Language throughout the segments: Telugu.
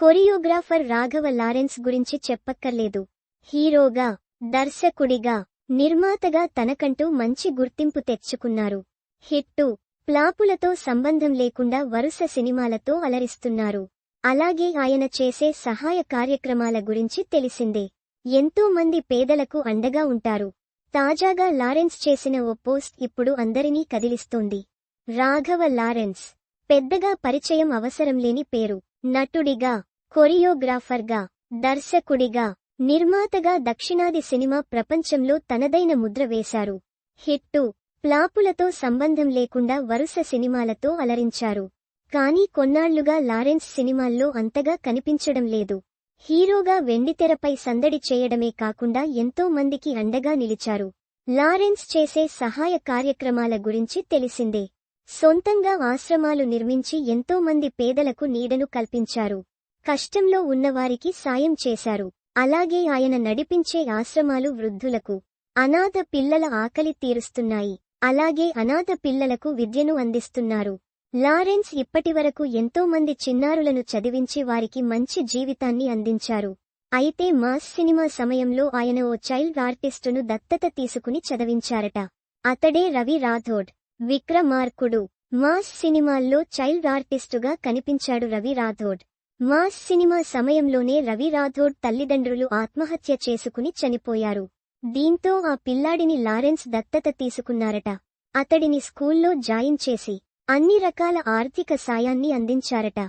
కొరియోగ్రాఫర్ రాఘవ లారెన్స్ గురించి చెప్పక్కర్లేదు. హీరోగా దర్శకుడిగా నిర్మాతగా తనకంటూ మంచి గుర్తింపు తెచ్చుకున్నారు. హిట్టు ప్లాపులతో సంబంధం లేకుండా వరుస సినిమాలతో అలరిస్తున్నారు. అలాగే ఆయన చేసే సహాయ కార్యక్రమాల గురించి తెలిసిందే. ఎంతో మంది పేదలకు అండగా ఉంటారు. తాజాగా లారెన్స్ చేసిన ఓ పోస్ట్ ఇప్పుడు అందరినీ కదిలిస్తోంది. రాఘవ లారెన్స్ పెద్దగా పరిచయం అవసరం లేని పేరు నటుడిగా కొరియోగ్రాఫర్గా దర్శకుడిగా నిర్మాతగా దక్షిణాది సినిమా ప్రపంచంలో తనదైన ముద్ర వేశారు. హిట్టు ప్లాపులతో సంబంధం లేకుండా వరుస సినిమాలతో అలరించారు. కానీ కొన్నాళ్ళుగా లారెన్స్ సినిమాల్లో అంతగా కనిపించడం లేదు. హీరోగా వెండితెరపై సందడి చేయడమే కాకుండా ఎంతో మందికి అండగా నిలిచారు. లారెన్స్ చేసే సహాయ కార్యక్రమాల గురించి తెలిసిందే. సొంతంగా ఆశ్రమాలు నిర్మించి ఎంతో మంది పేదలకు నీడను కల్పించారు. కష్టంలో ఉన్నవారికి సాయం చేశారు. అలాగే ఆయన నడిపించే ఆశ్రమాలు వృద్ధులకు అనాథ పిల్లల ఆకలి తీరుస్తున్నాయి. అలాగే అనాథ పిల్లలకు విద్యను అందిస్తున్నారు. లారెన్స్ ఇప్పటివరకు ఎంతో మంది చిన్నారులను చదివించి వారికి మంచి జీవితాన్ని అందించారు. అయితే మాస్ సినిమా సమయంలో ఆయన ఓ చైల్డ్ ఆర్టిస్టును దత్తత తీసుకుని చదివించారట. అతడే రవి రాథోడ్ విక్రమార్కుడు. మాస్ సినిమాల్లో చైల్డ్ ఆర్టిస్టుగా కనిపించాడు రవి రాథోడ్. మాస్ సినిమా సమయంలోనే రవి రాథోడ్ తల్లిదండ్రులు ఆత్మహత్య చేసుకుని చనిపోయారు. దీంతో ఆ పిల్లాడిని లారెన్స్ దత్తత తీసుకున్నారట. అతడిని స్కూల్లో జాయిన్ చేసి అన్ని రకాల ఆర్థిక సాయాన్ని అందించారట.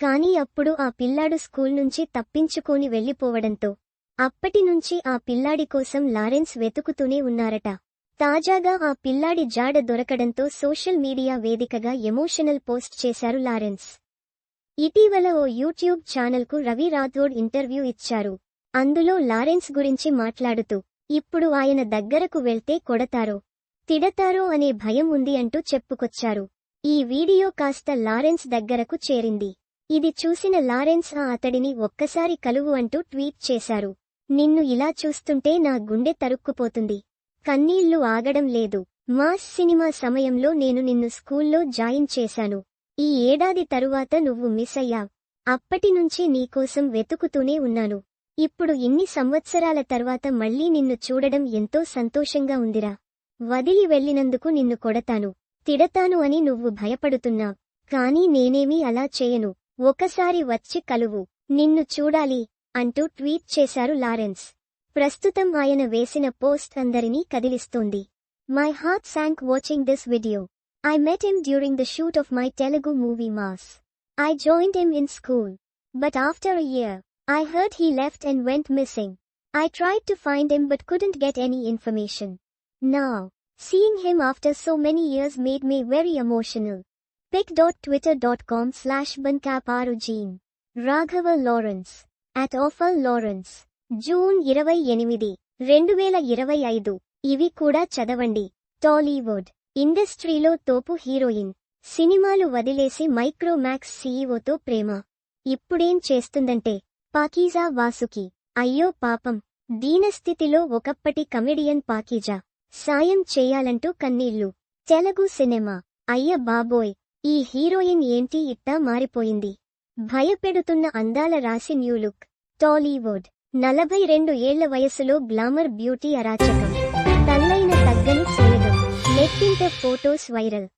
కాని అప్పుడు ఆ పిల్లాడు స్కూల్ నుంచి తప్పించుకోని వెళ్ళిపోవడంతో అప్పటినుంచి ఆ పిల్లాడి కోసం లారెన్స్ వెతుకుతూనే ఉన్నారట. తాజాగా ఆ పిల్లాడి జాడ దొరకడంతో సోషల్ మీడియా వేదికగా ఎమోషనల్ పోస్ట్ చేశారు లారెన్స్. ఇటీవల ఓ యూట్యూబ్ ఛానల్కు రవి రాథోడ్ ఇంటర్వ్యూ ఇచ్చారు. అందులో లారెన్స్ గురించి మాట్లాడుతూ ఇప్పుడు ఆయన దగ్గరకు వెళ్తే కొడతారో తిడతారో అనే భయం ఉంది అంటూ చెప్పుకొచ్చారు. ఈ వీడియో కాస్త లారెన్స్ దగ్గరకు చేరింది. ఇది చూసిన లారెన్స్ ఆ అతడిని ఒక్కసారి కలువు అంటూ ట్వీట్ చేశారు. నిన్ను ఇలా చూస్తుంటే నా గుండె తరుక్కుపోతుంది. కన్నీళ్ళు ఆగడం లేదు. మాస్ సినిమా సమయంలో నేను నిన్ను స్కూల్లో జాయిన్ చేశాను. ఈ ఏడాది తరువాత నువ్వు మిస్ అయ్యావ్. అప్పటినుంచి నీకోసం వెతుకుతూనే ఉన్నాను. ఇప్పుడు ఇన్ని సంవత్సరాల తర్వాత మళ్ళీ నిన్ను చూడడం ఎంతో సంతోషంగా ఉందిరా. వదిలి వెళ్ళినందుకు నిన్ను కొడతాను. తిడతాను అని నువ్వు భయపడుతున్నా. కానీ నేనేమీ అలా చేయను. ఒకసారి వచ్చి కలువు. నిన్ను చూడాలి అంటూ ట్వీట్ చేశారు లారెన్స్. ప్రస్తుతం ఆయన వేసిన పోస్ట్ అందరినీ కదిలిస్తోంది. My heart sank watching this video I met him during the shoot of my Telugu movie Mass I joined him in school but after a year I heard he left and went missing I tried to find him but couldn't get any information. Now, seeing him after so many years made me very emotional. pic.twitter.com slash bankaparujeen. Raghava Lawrence at ఆఫల్ Lawrence June ఇరవై ఎనిమిది రెండు వేల ఇరవై ఐదు ఇవి కూడా చదవండి టాలీవుడ్ ఇండస్ట్రీలో తోపు హీరోయిన్. సినిమాలు వదిలేసి మైక్రోమాక్స్ సీఈఓతో ప్రేమ. ఇప్పుడేం చేస్తుందంటే పాకీజా వాసుకి అయ్యో పాపం దీనస్థితిలో ఒకప్పటి కమెడియన్ పాకీజా. సాయం చేయాలంటూ కన్నీళ్ళు. తెలుగు సినిమా. అయ్య బాబోయ్ ఈ హీరోయిన్ ఏంటి ఇట్టా మారిపోయింది. భయపెడుతున్న అందాల రాసి న్యూ లుక్. టాలీవుడ్. నలభై రెండు ఏళ్ళ వయసులో గ్లామర్ బ్యూటీ అరాచకం. తల్లైన తగ్గని చేయడం నెట్టింట ఫోటోస్ వైరల్.